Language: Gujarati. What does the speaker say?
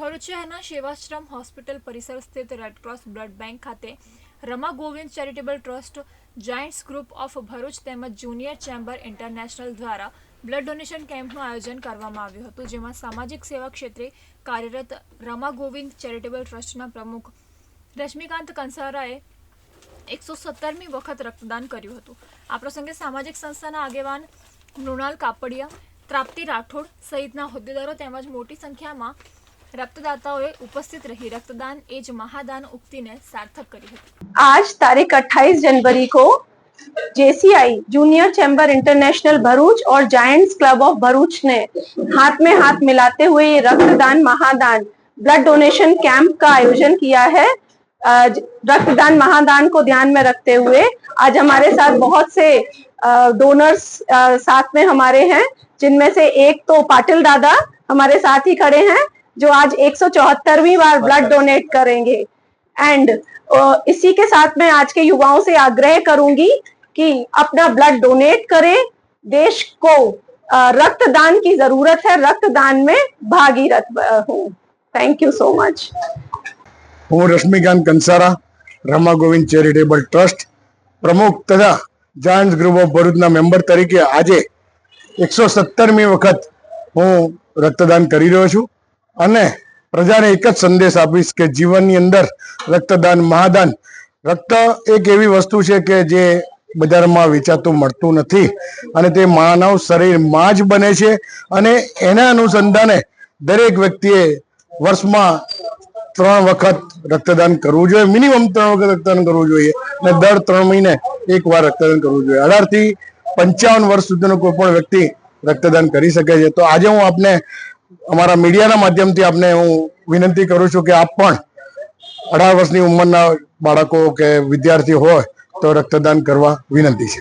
ભરૂચ સેવાશ્રમ હોસ્પિટલ પરિસર સ્થિત રેડક્રોસ બ્લડ બેંક ખાતે Rama Govind charitable trust giants group of Bharuch તેમજ જુનિયર ચેમ્બર ઇન્ટરનેશનલ દ્વારા બ્લડ ડોનેશન કેમ્પનું આયોજન કરવામાં આવ્યું હતું, જેમાં સામાજિક સેવા ક્ષેત્રે કાર્યરત રમા ગોવિંદ ચેરિટેબલ ટ્રસ્ટના પ્રમુખ રશ્મિકાંત કંસારાએ એકસો સત્તરમી વખત રક્તદાન કર્યું હતું. આ પ્રસંગે સામાજિક સંસ્થાના આગેવાન મૃણાલ કાપડિયા, ત્રાપ્તિ રાઠોડ સહિતના હોદ્દેદારો તેમજ મોટી સંખ્યામાં રક્તદાતાઓએ ઉપસ્થિત રહી રક્તદાન એ જ મહાદાન ઉક્તિને સાર્થક કરી હતી आज तारीख 28 जनवरी को JCI junior chamber international Bharuch और जायंट्स क्लब ऑफ भरूच ने हाथ में हाथ मिलाते हुए ये रक्तदान महादान ब्लड डोनेशन कैंप का आयोजन किया है आज रक्तदान महादान को ध्यान में रखते हुए आज हमारे साथ बहुत से डोनर्स साथ में हमारे हैं जिनमें से एक तो पाटिल दादा हमारे साथ ही खड़े हैं जो आज 174वीं बार ब्लड डोनेट करेंगे एंड इसी के साथ मैं आज के युवाओं से आग्रह करूंगी कि अपना ब्लड डोनेट करें देश को अ, रक्तदान की जरूरत है रक्तदान में भागीरथ अ, हूँ थैंक यू સો મચ હું રશ્મિકાંત કંસારા રમા ગોવિંદ ચેરિટેબલ ટ્રસ્ટ પ્રમુખ તથા જાયન્ટ્સ ગ્રુપ ઓફ ભરૂચના મેમ્બર તરીકે આજે એકસો સત્તરમી વખત હું રક્તદાન કરી રહ્યો છું અને પ્રજાને એક જ સંદેશ આપીશ કે જીવનની અંદર રક્તદાન, મહાદાન. રક્ત એક એવી વસ્તુ છે કે જે બજારમાં વેચાતું મળતું નથી અને તે માનવ શરીરમાં જ બને છે અને એના અનુસંધાને દરેક વ્યક્તિએ વર્ષમાં ત્રણ વખત રક્તદાન કરવું જોઈએ. મિનિમમ ત્રણ વખત રક્તદાન કરવું જોઈએ અને દર ત્રણ મહિને એક વાર રક્તદાન કરવું જોઈએ. અઢારથી પંચાવન વર્ષ સુધીનો કોઈ પણ વ્યક્તિ રક્તદાન કરી શકે છે. તો આજે હું આપને અમારા મીડિયાના માધ્યમથી આપને હું વિનંતી કરું છું કે આપ પણ અઢાર વર્ષની ઉંમરના બાળકો કે વિદ્યાર્થી હોય તો રક્તદાન કરવા વિનંતી છે.